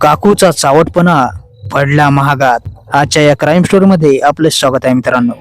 काकूचा चावटपणा पडला महागात. आजच्या या क्राईम स्टोरीमध्ये आपले स्वागत आहे मित्रांनो.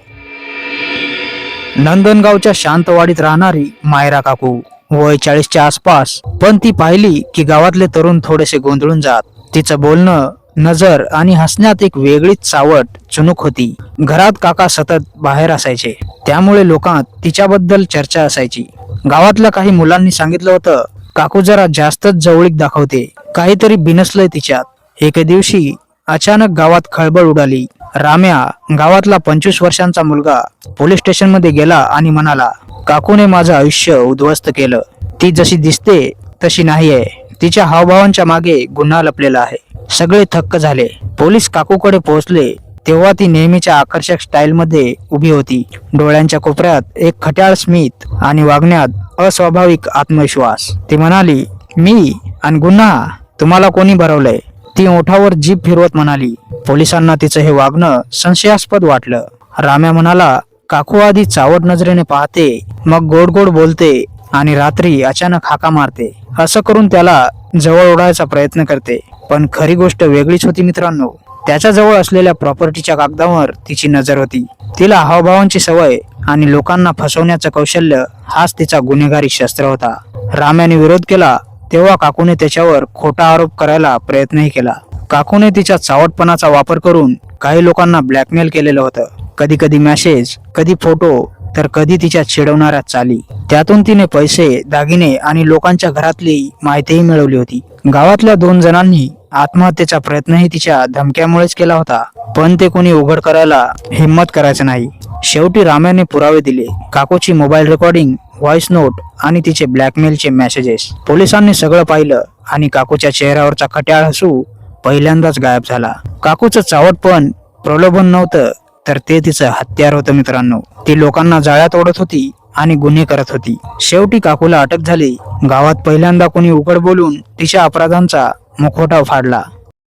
नंदनगावच्या शांतवाडीत राहणारी मायरा काकू वय चाळीसच्या आसपास पण ती पाहिली की गावातले तरुण थोडेसे गोंधळून जात. तिचं बोलणं नजर आणि हसण्यात एक वेगळीच चावट चुनूक होती. घरात काका सतत बाहेर असायचे. त्यामुळे लोकांत तिच्याबद्दल चर्चा असायची. गावातल्या काही मुलांनी सांगितलं होतं काकू जरा जास्तच जवळीक दाखवते. काहीतरी बिनसलंय तिच्यात. एके दिवशी अचानक गावात खळबळ उडाली. राम्या गावातला पंचवीस वर्षांचा मुलगा पोलीस स्टेशनमध्ये गेला आणि म्हणाला काकूने माझं आयुष्य उद्ध्वस्त केलं. ती जशी दिसते तशी नाहीये. तिच्या हावभावांच्या मागे गुन्हा लपलेला आहे. सगळे थक्क झाले. पोलीस काकूकडे पोहोचले. तेव्हा ती नेहमीच्या आकर्षक स्टाईल मध्ये उभी होती. डोळ्यांच्या कोपऱ्यात एक खट्याळ स्मित आणि वागण्यात अस्वाभाविक आत्मविश्वास. ती म्हणाली मी आणि गुन्हा तुम्हाला कोणी भरवलंय? ती ओठावर जीभ फिरवत म्हणाली पोलिसांना तिचं हे वागणं संशयास्पद वाटलं. राम्या म्हणाला काकू आधी चावट नजरेने पाहते मग गोड गोड बोलते आणि रात्री अचानक हाका मारते. असं करून त्याला जवळ ओढायचा प्रयत्न करते. पण खरी गोष्ट वेगळीच होती मित्रांनो. त्याच्याजवळ असलेल्या प्रॉपर्टीच्या कागदावर तिची नजर होती. तिला हावभावांची सवय आणि लोकांना फसवण्याचं कौशल्य हाच तिचा गुन्हेगारी शस्त्र होता. राम्याने विरोध केला तेव्हा काकूने त्याच्यावर खोटा आरोप करायला प्रयत्नही केला. काकूने तिच्या चावटपणाचा वापर करून काही लोकांना ब्लॅकमेल केलेलं होतं. कधी कधी मेसेज कधी फोटो तर कधी तिच्या चिडवणाऱ्या चाली. त्यातून तिने पैसे दागिने आणि लोकांच्या घरातली माहितीही मिळवली होती. गावातल्या दोन जणांनी आत्महत्येचा प्रयत्नही तिच्या धमक्यामुळेच केला होता. पण ते कोणी उघड करायला हिंमत करायचं नाही. शेवटी राम्याने पुरावे दिले. काकूची मोबाईल रेकॉर्डिंग व्हॉइस नोट आणि तिचे ब्लॅकमेलचे मेसेजेस पोलिसांनी सगळं पाहिलं आणि काकूच्या चेहऱ्यावरचा खट्याळ हसू पहिल्यांदाच गायब झाला. काकूचं चावटपण प्रलोभन नव्हतं तर ते तिचं हत्यार होतं मित्रांनो. ती लोकांना जाळ्यात ओढत होती आणि गुन्हे करत होती. शेवटी काकूला अटक झाली. गावात पहिल्यांदा कोणी उघड बोलून तिच्या अपराधांचा मुखवटा फाडला.